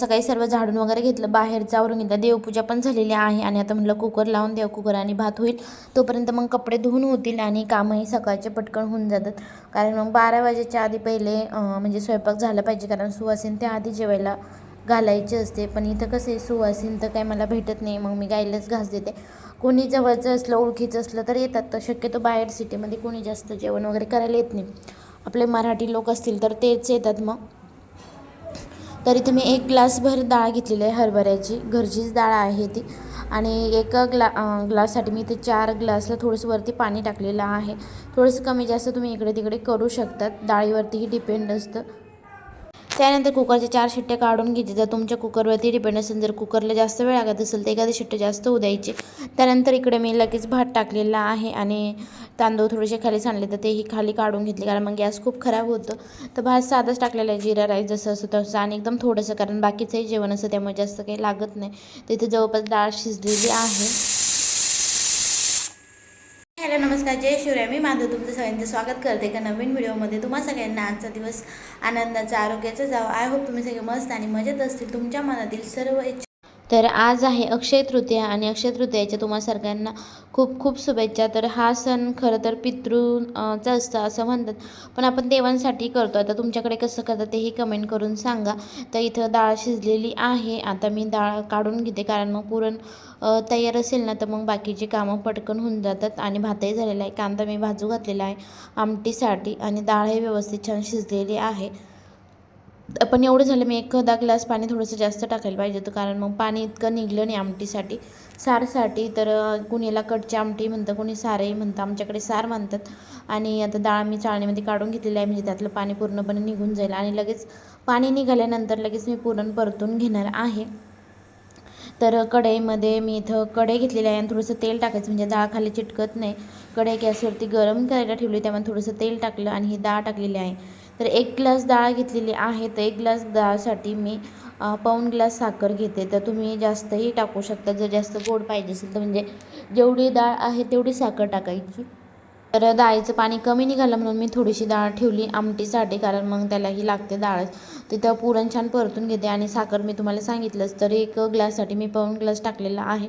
सकाळी सर्व झाडून वगैरे घेतलं. बाहेर जावरून घेतलं. देवपूजा पण झालेली आहे आणि आता म्हटलं कुकर लावून देव. कुकर आणि भात होईल. तोपर्यंत मग कपडे धुवून होतील आणि कामही सकाळचे पटकन होऊन जातात. कारण मग बारा वाजेच्या आधी पहिले म्हणजे स्वयंपाक झाला पाहिजे. कारण सुवासीन त्या आधी जेवायला घालायची असते. पण इथं कसं आहे सुवासीन तर काही मला भेटत नाही. मग मी गाईलाच घास देते. कोणी जवळचं असलं ओळखीचं असलं तर येतात. तर शक्यतो बाहेर सिटीमध्ये कोणी जास्त जेवण वगैरे करायला येत नाही. आपले मराठी लोक असतील तर तेच येतात मग. तर इथे मी एक ग्लासभर डाळ घेतलेली आहे हरभऱ्याची. घरचीच डाळ आहे ती. आणि एका ग्ला ग्लाससाठी मी इथे चार ग्लासला थोडंसं वरती पाणी टाकलेलं आहे. थोडंसं कमी जास्त तुम्ही इकडे तिकडे करू शकतात. डाळीवरतीही डिपेंड असतं. त्यानंतर कुकरचे चार शिट्टे काढून घ्यायची जर तुमच्या कुकरवरती डिपेंड असेल जर कुकरला जास्त वेळ लागत असेल तर एखादी शिट्टे जास्त होऊ द्यायची. त्यानंतर इकडे मी लगेच भात टाकलेला आहे आणि तांदूळ थोडेसे खाली सांडले तर तेही खाली काढून घेतले कारण मग गॅस खूप खराब होतं. तर भात साधाच टाकलेला आहे जिरा राईस जसं असं तसं आणि एकदम थोडंसं कारण बाकीचंही जेवण असतं त्यामुळे जास्त काही लागत नाही. तर इथे जवळपास डाळ शिजलेली आहे. हॅलो नमस्कार जय शिवराय. मी माधव तुमचं सगळ्यांचं स्वागत करते एका नवीन व्हिडिओमध्ये. तुम्हा सगळ्यांना आजचा दिवस आनंदाचा आरोग्याचा जावा. आय होप तुम्ही सगळे मस्त आणि मजेत असतील. तुमच्या मनातील सर्व इच्छा तर आज आहे अक्षय तृतीया आणि अक्षय तृतीयाच्या तुम्हा सगळ्यांना खूप खूप शुभेच्छा. तर हा सण खरं तर पितृचा असतं असं म्हणतात. पण आपण देवांसाठी करतो. आता तुमच्याकडे कसं करतात तेही कमेंट करून सांगा. तर इथं डाळ शिजलेली आहे. आता मी डाळ काढून घेते. कारण मग पुरण तयार असेल ना तर मग बाकीची कामं पटकन होऊन जातात. आणि भातही झालेला आहे. कांदा मी भाजू घातलेला आहे. आमटीसाठी. आणि डाळ हे व्यवस्थित छान शिजलेली आहे. पण एवढं झालं मी एखादा ग्लास पाणी थोडंसं जास्त टाकायला पाहिजे होतं. कारण मग पाणी इतकं निघलं नाही आमटीसाठी. सारसाठी तर कुणीला कटची आमटी म्हणतं कुणी सारही म्हणतं. आमच्याकडे सार म्हणतात आणि आता डाळ मी चाळणीमध्ये काढून घेतलेली आहे म्हणजे त्यातलं पाणी पूर्णपणे निघून जाईल. आणि लगेच पाणी निघाल्यानंतर लगेच मी पुरण परतून घेणार आहे. तर कढईमध्ये मी इथं कढई घेतलेली आहे आणि थोडंसं तेल टाकायचं म्हणजे डाळ खाली चिटकत नाही. कढई गॅसवरती गरम करायला ठेवली त्यामुळे थोडंसं तेल टाकलं आणि ही डाळ टाकलेली आहे. तर एक ग्लास डाळ घेतलेली आहे. तर एक ग्लास डाळसाठी मी पाऊण ग्लास साखर घेते. तर तुम्ही जास्तही टाकू शकता. जर जास्त गोड पाहिजे असेल तर म्हणजे जेवढी डाळ आहे तेवढी साखर टाकायची. तर डाळीचं पाणी कमी निघालं म्हणून मी थोडीशी डाळ ठेवली. आमटीसाठी कारण मग त्यालाही लागते डाळ. तिथं पुरण छान परतून घेते आणि साखर मी तुम्हाला सांगितलंच. तर एक ग्लाससाठी मी पाऊण ग्लास टाकलेला आहे.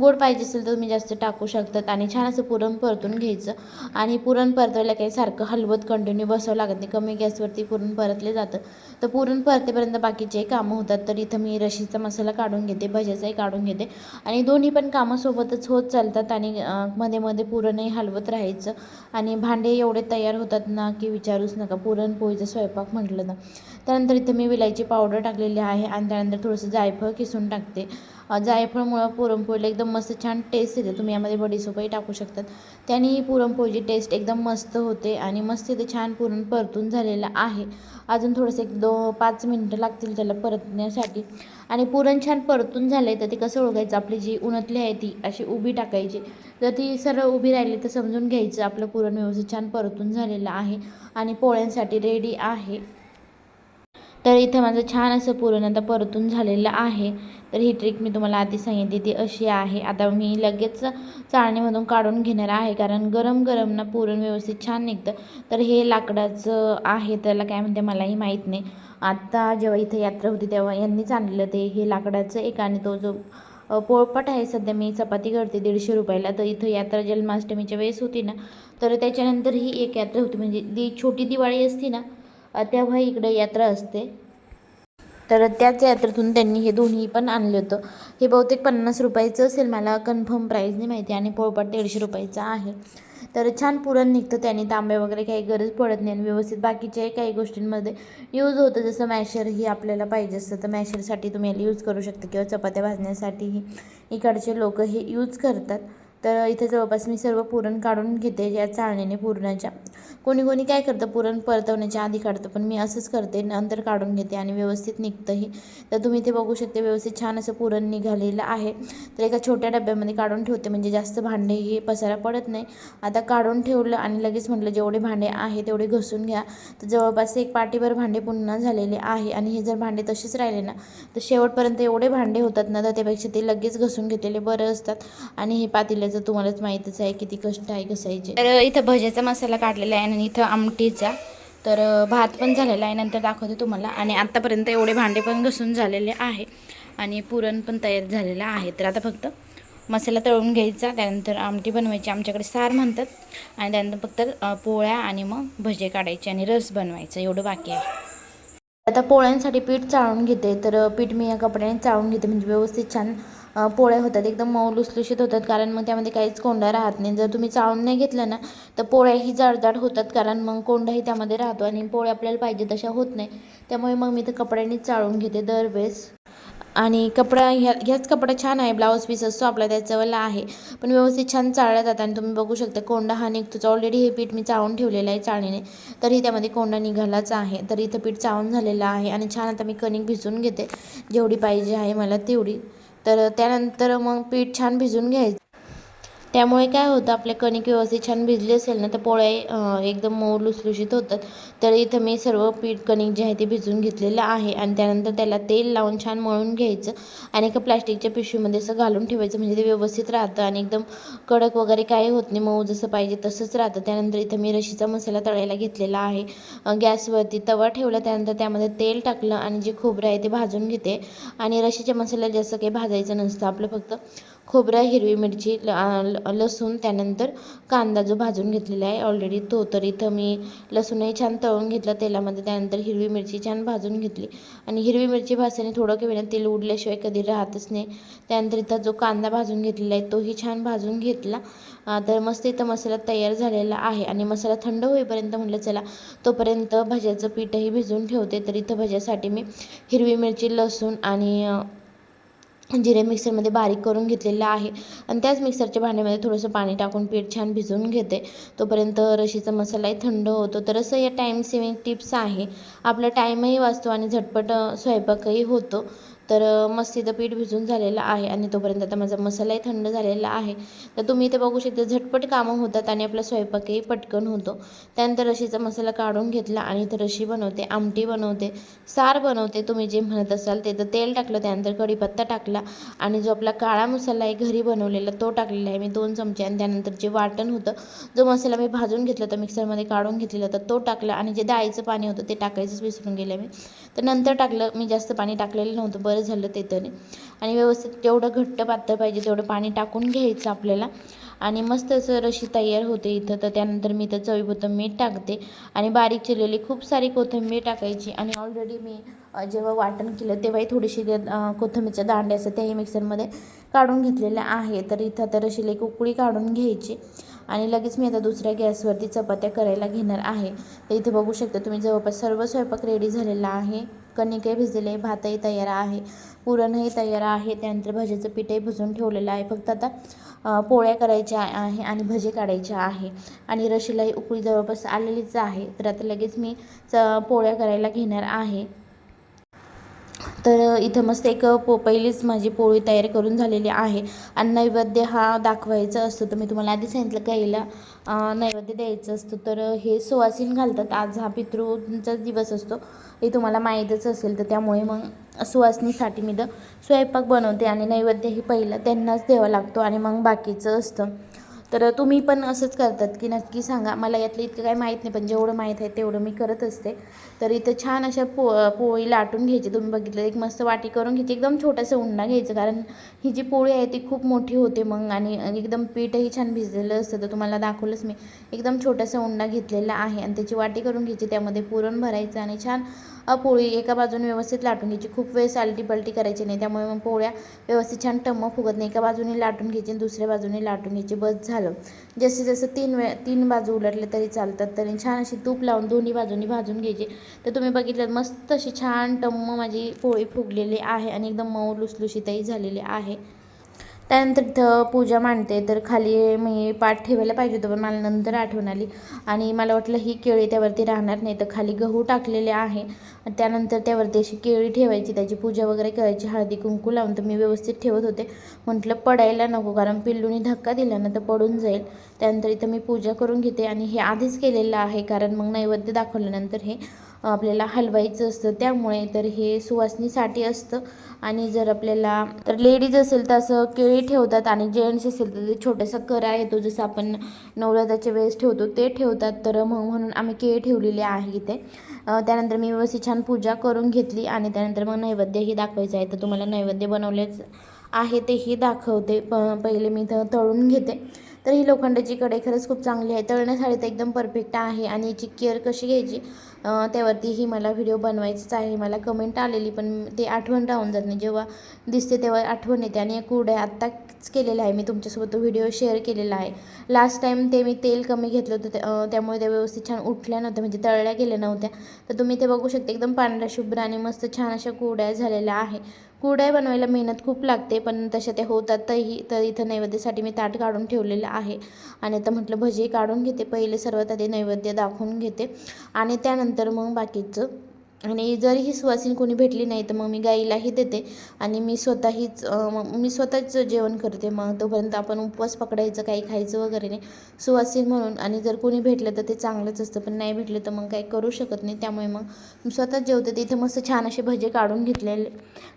गोड पाहिजे असेल तर तुम्ही जास्त टाकू शकतात. आणि छान असं पुरण परतून घ्यायचं. आणि पुरण परतवायला काही सारखं हलवत कंटिन्यू बसावं लागत नाही. कमी गॅसवरती पुरण परतले जातं. तर पुरण परतेपर्यंत बाकीचे कामं होतात. तर इथं मी रशीचा मसाला काढून घेते. भज्याचाही काढून घेते. आणि दोन्ही पण कामं सोबतच होत चालतात. आणि मध्ये मध्ये पुरणही हलवत राहायचं. आणि भांडे एवढे तयार होतात ना की विचारूच नका. पुरणपोळीचा स्वयंपाक म्हटलं ना. त्यानंतर इथं मी विलायची पावडर टाकलेली आहे. आणि त्यानंतर थोडंसं जायफळ किसून टाकते. जायफळमुळं पुरणपोळीला एकदम मस्त छान टेस्ट येते. तुम्ही यामध्ये बडीसोपही टाकू शकतात. त्याने पुरणपोळीची टेस्ट एकदम मस्त होते आणि मस्त इथे छान पुरण परतून झालेलं आहे. अजून थोडंसं एक दो पाच मिनटं लागतील त्याला परतण्यासाठी. आणि पुरण छान परतून झालं तर ते कसं ओळखायचं? आपली जी उन्हातली आहे ती अशी उभी टाकायची. जर ती सरळ उभी राहिली तर समजून घ्यायचं. आपलं पुरण व्यवस्थित छान परतून झालेलं आहे आणि पोळ्यांसाठी रेडी आहे. तर इथं माझं छान असं पुरण आता परतून झालेलं आहे. तर ही ट्रिक मी तुम्हाला आधी सांगितली ती अशी आहे. आता मी लगेच चाळणीमधून काढून घेणार आहे कारण गरम गरम ना पुरण व्यवस्थित छान निघतं. तर हे लाकडाचं आहे त्याला काय म्हणते मलाही माहीत नाही. आत्ता जेव्हा इथे यात्रा होती तेव्हा यांनीच आणलेलं ते हे लाकडाचं एक आणि तो जो पोळपट आहे सध्या मी चपाती करते दीडशे रुपयाला. तर इथं यात्रा जन्माष्टमीच्या वेळेस होती ना तर त्याच्यानंतर ही एक यात्रा होती. म्हणजे ती छोटी दिवाळी असती ना तेव्हा इकडे यात्रा असते. तर त्याच यात्रेतून त्यांनी हे दोन्ही पण आणलं होतं. हे बहुतेक पन्नास रुपयाचं असेल मला कन्फर्म प्राईज नाही माहिती आणि पोळपाट दीडशे रुपयाचा आहे. तर छान पुरण निघतं त्याने तांबे वगैरे काही गरज पडत नाही आणि व्यवस्थित बाकीच्याही काही गोष्टींमध्ये यूज होतं. जसं मॅशर ही आपल्याला पाहिजे असतं तर मॅशरसाठी तुम्ही याला यूज करू शकता किंवा चपात्या भाजण्यासाठीही. इकडचे लोक हे यूज करतात. तर इथे जवळपास मी सर्व पुरण काढून घेते या चाळणीने पुरणाच्या. कोणी कोणी काय करतं पुरण परतवण्याच्या आधी काढतं पण मी असंच करते नंतर काढून घेते आणि व्यवस्थित निघतंही. तर तुम्ही इथे बघू शकते व्यवस्थित छान असं पुरण निघालेलं आहे. तर एका छोट्या डब्यामध्ये काढून ठेवते म्हणजे जास्त भांडे हे पसारा पडत नाही. आता काढून ठेवलं आणि लगेच म्हटलं जेवढे भांडे आहे तेवढे घसून घ्या. तर जवळपास एक पाटीभर भांडे पुन्हा झालेले आहे आणि हे जर भांडे तसेच राहिले ना तर शेवटपर्यंत एवढे भांडे होतात ना तर त्यापेक्षा ते लगेच घसून घेतलेले बरं असतात. आणि हे पातेल्याचं तुम्हालाच माहीतच आहे किती कष्ट आहे घसायचे तर इथं भज्याचा मसाला काढलेला आहे आणि इथं आमटीचा. तर भात पण झालेला आहे नंतर दाखवते तुम्हाला. आणि आत्तापर्यंत एवढे भांडे पण घसून झालेले आहे. आणि पुरण पण तयार झालेलं आहे. तर आता फक्त मसाला तळून घ्यायचा त्यानंतर आमटी बनवायची. आमच्याकडे सार म्हणतात. आणि त्यानंतर फक्त पोळ्या आणि मग भजे काढायचे आणि रस बनवायचा. एवढं बाकी आहे. आता पोळ्यांसाठी पीठ चाळून घेते. तर पीठ मी या कपड्याने चाळून घेते. म्हणजे व्यवस्थित छान पोळ्या होतात एकदम मऊ लुसलुशीत होतात कारण मग त्यामध्ये काहीच कोंडा राहत नाही. जर तुम्ही चाळून नाही घेतलं ना तर पोळ्याही जाडजाड होतात कारण मग कोंडाही त्यामध्ये राहतो आणि पोळ्या आपल्याला पाहिजे तशा होत नाही. त्यामुळे मग मी तर कपड्यांनीच चाळून घेते दरवेळेस. आणि कपडा ह्या ह्याच कपडा छान आहे ब्लाऊज पीस असतो आपला त्याच्यावरला आहे. पण व्यवस्थित छान चाळल्या जातात आणि तुम्ही बघू शकता कोंडा हा निघतोच. ऑलरेडी हे पीठ मी चाळून ठेवलेलं आहे चाळणीने. तरी त्यामध्ये कोंडा निघालाच आहे. तर इथं पीठ चाळून झालेलं आहे आणि छान आता मी कणिक भिजवून घेते. जेवढी पाहिजे आहे मला तेवढी. तर त्यानंतर मग पीठ छान भिजून घ्यायचं. त्यामुळे काय होतं आपले कणिक व्यवस्थित छान भिजली असेल ना तर पोळ्या एकदम मऊ लुसलुशीत होतात. तर इथं मी सर्व पीठ कणिक जे आहे ते भिजून घेतलेलं आहे आणि त्यानंतर त्याला तेल लावून छान मळून घ्यायचं आणि एका प्लॅस्टिकच्या पिशवीमध्ये असं घालून ठेवायचं म्हणजे ते व्यवस्थित राहतं आणि एकदम कडक वगैरे काही होत नाही मऊ जसं पाहिजे तसंच राहतं. त्यानंतर इथं मी रशीचा मसाला तळायला घेतलेला आहे. गॅसवरती तवा ठेवला त्यानंतर त्यामध्ये तेल टाकलं आणि जे खोबरं आहे ते भाजून घेते. आणि रशीच्या मसाल्याला जास्त काही भाजायचं नसतं आपलं फक्त खोबरं हिरवी मिरची ल- ल- लसूण त्यानंतर कांदा जो भाजून घेतलेला आहे ऑलरेडी तो. तर इथं मी लसूणही छान तळून घेतला तेलामध्ये त्यानंतर हिरवी मिरची छान भाजून घेतली. आणि हिरवी मिरची भाजताना थोडं कमी तेल उडल्याशिवाय कधी राहतच नाही. त्यानंतर इथं जो कांदा भाजून घेतलेला आहे तोही छान भाजून घेतला. तर मस्त इथं मसाला तयार झालेला आहे. आणि मसाला थंड होईपर्यंत म्हटलं चला तोपर्यंत भज्याचं पीठही भिजून ठेवते. तर इथं भज्यासाठी मी हिरवी मिरची लसूण आणि जिरे मिक्सरमध्ये बारीक करून घेतलेलं आहे. आणि त्याच मिक्सरच्या भांड्यामध्ये थोडंसं पाणी टाकून पीठ छान भिजवून घेते. तोपर्यंत रशीचा मसालाही थंड होतो. तर असं या टाईम सेविंग टिप्स आहे. आपला टाईमही वाचतो आणि झटपट स्वयंपाकही होतो. तर मस्तीचं पीठ भिजून झालेलं आहे आणि तोपर्यंत आता माझा मसालाही थंड झालेला आहे. तर तुम्ही इथे बघू शकता झटपट कामं होतात आणि आपला स्वयंपाकही पटकन होतो. त्यानंतर रशीचा मसाला काढून घेतला आणि इथं रशी बनवते आमटी बनवते सार बनवते. तुम्ही जे म्हणत असाल ते तर तेल टाकलं त्यानंतर कढीपत्ता टाकला आणि जो आपला काळा मसाला आहे घरी बनवलेला तो टाकलेला आहे मी दोन चमचे. आणि त्यानंतर जे वाटण होतं जो मसाला मी भाजून घेतला होता मिक्सरमध्ये काढून घेतलेला तर तो टाकला आणि जे डाळीचं पाणी होतं ते टाकायचंच विसरून गेलं मी. तर नंतर टाकलं मी जास्त पाणी टाकलेलं नव्हतं. बरं झालं ते तरी. आणि व्यवस्थित जेवढं घट्ट पातळ पाहिजे तेवढं पाणी टाकून घ्यायचं आपल्याला. आणि मस्त असं रशी तयार होते इथं तर त्यानंतर मी इथं चवीपुरतं मीठ टाकते. आणि बारीक चिरलेली खूप सारी कोथिंबीर टाकायची. आणि ऑलरेडी मी जेव्हा वाटण केलं तेव्हाही थोडीशी कोथिंबीरच्या दांडे असतात त्याही मिक्सरमध्ये काढून घेतलेल्या आहे तर इथं आता रशीला एक उकळी काढून घ्यायची. आणि लगेच मी आता दुसऱ्या गॅसवरती चपात्या करायला घेणार आहे. तर इथे बघू शकता तुम्ही जवळपास सर्व स्वयंपाक रेडी झालेला आहे. कणिकही भिजलेले भातही तयार आहे. पुरणही तयार आहे. त्यानंतर भज्याचं पीठही भिजून ठेवलेलं आहे. फक्त आता पोळ्या करायच्या आहे आणि भजे काढायचे आहे. आणि रशीलाही उकळी जवळपास आलेलीच आहे. तर आता लगेच मी च पोळ्या करायला घेणार आहे. तर इथं मस्त एक पो पहिलीच माझी पोळी तयार करून झालेली आहे. आणि नैवेद्य हा दाखवायचा असतो तर मी तुम्हाला आधी सांगितलं गाईला नैवेद्य द्यायचं असतं. तर हे सुवासीन घालतात. आज हा पितृचा दिवस असतो. हे तुम्हाला माहीतच असेल तर त्यामुळे मग सुवासनीसाठी मी तर स्वयंपाक बनवते आणि नैवेद्य ही पहिला त्यांनाच द्यावा लागतो आणि मग बाकीचं असतं. तर तुम्ही पण असंच करतात की नक्की सांगा. मला यातलं इतकं काय माहीत नाही पण जेवढं माहीत आहे तेवढं मी करत असते. तर इथं छान अशा पो पोळी लाटून घ्यायची. तुम्ही बघितलं एक मस्त वाटी करून घ्यायची. एकदम छोटंसं उंडा घ्यायचं कारण ही जी पोळी आहे ती खूप मोठी होते मग आणि एकदम पीठही छान भिजलेलं असतं. तर तुम्हाला दाखवलंच मी. एकदम छोटासा उंडा घेतलेला आहे. आणि त्याची वाटी करून घ्यायची. त्यामध्ये पुरण भरायचं आणि छान पोळी एका बाजूने व्यवस्थित लाटून घ्यायची. खूप वेळ आलटी पलटी करायची नाही त्यामुळे मग पोळ्या व्यवस्थित छान टम्म फुगत नाही. एका बाजूने लाटून घ्यायची आणि दुसऱ्या बाजूने लाटून घ्यायची. बस झालं. जसं जसं तीन वेळ तीन बाजू उलटले तरी चालतात. तरी छान अशी तूप लावून दोन्ही बाजूनी भाजून घ्यायची. तर तुम्ही बघितलं मस्त अशी छान टम्म माझी पोळी फुगलेली आहे आणि एकदम मऊ लुसलुशीतही झालेली आहे. त्यानंतर इथं पूजा मांडते. तर खाली मी पाठ ठेवायला पाहिजे होतं पण मला नंतर आठवण आली. आणि मला वाटलं ही केळी त्यावरती राहणार नाही तर खाली गहू टाकलेले आहे. त्यानंतर त्यावरती अशी केळी ठेवायची त्याची पूजा वगैरे करायची. हळदी कुंकू लावून तर मी व्यवस्थित ठेवत होते. म्हटलं पडायला नको कारण पिल्लूनी धक्का दिला ना तर पडून जाईल. त्यानंतर इथं मी पूजा करून घेते. आणि हे आधीच केलेलं आहे कारण मग नैवेद्य दाखवल्यानंतर हे आपल्याला हलवायचं असतं त्यामुळे तर हे सुवासनीसाठी असतं. आणि जर आपल्याला तर लेडीज असेल तर असं केळी ठेवतात आणि जेंट्स असेल तर छोटासा करा येतो जसं आपण नवरात्राच्या वेळेस ठेवतो ते ठेवतात. तर मग म्हणून आम्ही केळी ठेवलेली आहे इथे. त्यानंतर मी व्यवस्थित छान पूजा करून घेतली आणि त्यानंतर मग नैवेद्यही दाखवायचं आहे. तर तुम्हाला नैवेद्य बनवलेच आहे तेही दाखवते. प पहिले मी इथं तळून घेते. तर ही लोखंडाची कढई खरंच खूप चांगली आहे. तळण्यासाठी तर एकदम परफेक्ट आहे आणि याची केअर कशी घ्यायची त्यावरती त्यावरतीही मला व्हिडिओ बनवायचाच आहे. मला कमेंट आलेली पण ते आठवण राहून जात नाही. जेव्हा दिसते तेव्हा आठवण येते आणि कुड्या कुरड्या आत्ताच केलेला आहे. मी तुमच्यासोबत तो व्हिडिओ शेअर केलेला आहे. लास्ट टाईम ते मी तेल कमी घेतलं होतं त्यामुळे त्या व्यवस्थित छान उठल्या नव्हत्या म्हणजे तळल्या गेल्या नव्हत्या. तर तुम्ही ते बघू शकता एकदम पांढऱ्या शुभ्र आणि मस्त छान अशा कुरड्या झालेल्या आहे. कुरड्या बनवायला मेहनत खूप लागते पण तशा त्या होतातही तर इथं नैवेद्यासाठी मी ताट काढून ठेवलेलं आहे. आणि आता म्हटलं भजी काढून घेते. पहिले सर्वात आधी नैवेद्य दाखवून घेते. आणि त्यानंतर मग बाकीचं आणि जर ही सुवासीन कोणी भेटली नाही तर मग मी गाईलाही देते. आणि मी स्वतःहीच मग मी स्वतःच जेवण करते. मग तोपर्यंत आपण उपवास पकडायचं काही खायचं वगैरे नाही. सुवासीन म्हणून आणि जर कोणी भेटलं तर ते चांगलंच असतं. पण नाही भेटलं तर मग काही करू शकत नाही. त्यामुळे मग मी स्वतःच जेवते. तिथे मस्त छान असे भजे काढून घेतलेले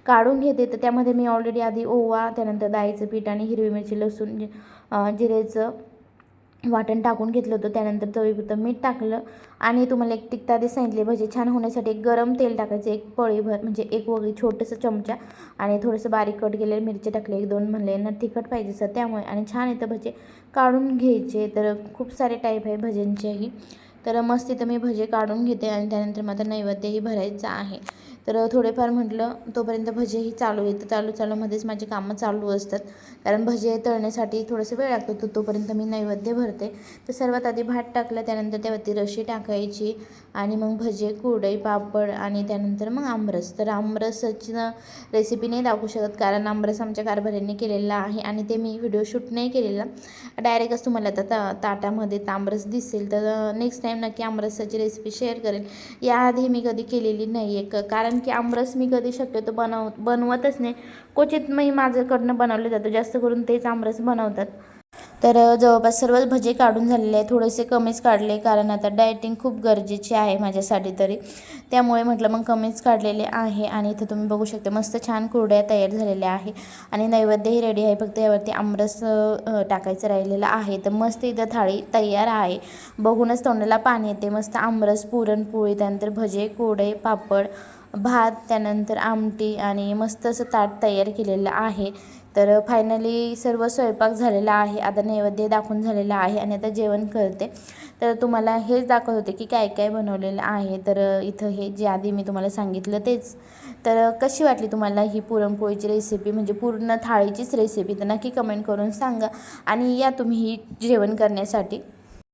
काढून घेते. तर त्यामध्ये मी ऑलरेडी आधी ओवा त्यानंतर डाळीचं पीठ आणि हिरवी मिरची लसूण जिरेचं वाटण टाकून घेतलं होतं. त्यानंतर चवीपुरतं मीठ टाकलं. आणि तुम्हाला एक टिकता आधी सांगितले भजे छान होण्यासाठी एक गरम तेल टाकायचं एक पळीभर म्हणजे एक वगैरे छोटंसं चमचा आणि थोडंसं बारीक कट केलेले मिरची टाकले एक दोन म्हणले ना तिखट पाहिजे सर त्यामुळे आणि छान इथं भजे काढून घ्यायचे तर खूप सारे टाईप आहे भज्यांचेही. तर मस्त इथं मी भजे काढून घेते आणि त्यानंतर माझा नैवेद्यही भरायचा आहे. तर थोडेफार म्हटलं तोपर्यंत भजेही चालू येतं चालू चालूमध्येच माझी कामं चालू असतात. कारण भजे तळण्यासाठी थोडंसं वेळ लागतो तो तोपर्यंत मी नैवेद्य भरते. तर सर्वात आधी भात टाकलं त्यानंतर त्यावरती रशी टाकायची आणि मग भजे कुरडई पापड आणि त्यानंतर मग आमरस. तर आमरसाची ना रेसिपी नाही दाखवू शकत कारण आमरस आमच्या कारभाऱ्यांनी केलेला आहे आणि ते मी व्हिडिओ शूट नाही केलेला. डायरेक्टच तुम्हाला आता ता ताटामध्ये तांबरस दिसेल तर नेक्स्ट टाईम नक्की आमरसाची रेसिपी शेअर करेल. याआधी मी कधी केलेली नाही आहे क कारण की आमरस मी कधी शक्यतो बनव बनवतच नाही. क्वचित मी माझ्याकडनं बनवलं जातं. जास्त करून तेच आमरस बनवतात. तर जवळपास सर्वच भजे काढून झालेले आहे थोडेसे कमीच काढले कारण आता डायटिंग खूप गरजेची आहे माझ्यासाठी तरी. त्यामुळे म्हटलं मग कमीच काढलेले आहे आणि इथं तुम्ही बघू शकता मस्त छान कुरड्या तयार झालेल्या आहे. आणि नैवेद्यही रेडी आहे. फक्त यावरती आमरस टाकायचं राहिलेलं आहे. तर मस्त इथं थाळी तयार आहे. बघूनच तोंडाला पाणी येते. मस्त आमरस पुरणपोळी त्यानंतर भजे कुरडे पापड भात त्यानंतर आमटी आणि मस्त असं ताट तयार केलेलं आहे. तर फायनली सर्व स्वयंपाक झालेला आहे. आता नैवेद्य दाखवून झालेला आहे आणि आता जेवण करते. तर तुम्हाला हेच दाखवत होते की काय काय बनवलेलं आहे. तर इथं हे जे आधी मी तुम्हाला सांगितलं तेच. तर कशी वाटली तुम्हाला ही पुरणपोळीची रेसिपी म्हणजे पूर्ण थाळीचीच रेसिपी तर नक्की कमेंट करून सांगा. आणि या तुम्ही ही जेवण करण्यासाठी.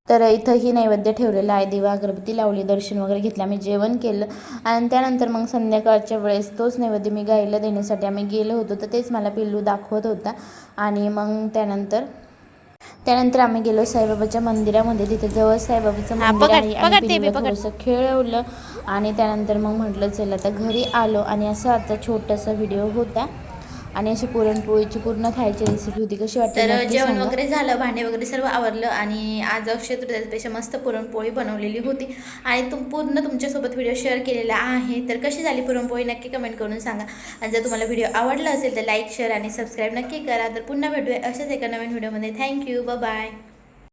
तर इथं ही नैवेद्य ठेवलेलं आहे. दिवा अगरबत्ती लावली दर्शन वगैरे घेतलं आम्ही जेवण केलं. आणि त्यानंतर मग संध्याकाळच्या वेळेस तोच नैवेद्य मी गाईला देण्यासाठी आम्ही गेलो होतो. तर तेच मला पिल्लू दाखवत होता. आणि मग त्यानंतर त्यानंतर आम्ही गेलो साईबाबाच्या मंदिरामध्ये. तिथे जवळ साईबाबाचं मंदिर आहे आणि पिल्लूला. थोडंसं खेळवलं. आणि त्यानंतर मग म्हटलं चल आता घरी आलो. आणि असा आता छोटासा व्हिडिओ होता. आणि अशी पुरणपोळीची पूर्ण खायची रेसिपी होती. कशी वाटते तर जेवण. वगैरे झालं भांडे वगैरे सर्व आवरलं आणि आज अक्षय तृतीयापेक्षा मस्त पुरणपोळी बनवलेली होती. आणि तुम पूर्ण तुमच्यासोबत व्हिडिओ शेअर केलेला आहे. तर कशी झाली पुरणपोळी नक्की कमेंट करून सांगा. आणि जर तुम्हाला व्हिडिओ आवडला असेल तर लाईक शेअर आणि सबस्क्राईब नक्की करा. तर पुन्हा भेटूया अशाच एका नवीन व्हिडिओमध्ये थँक्यू बाय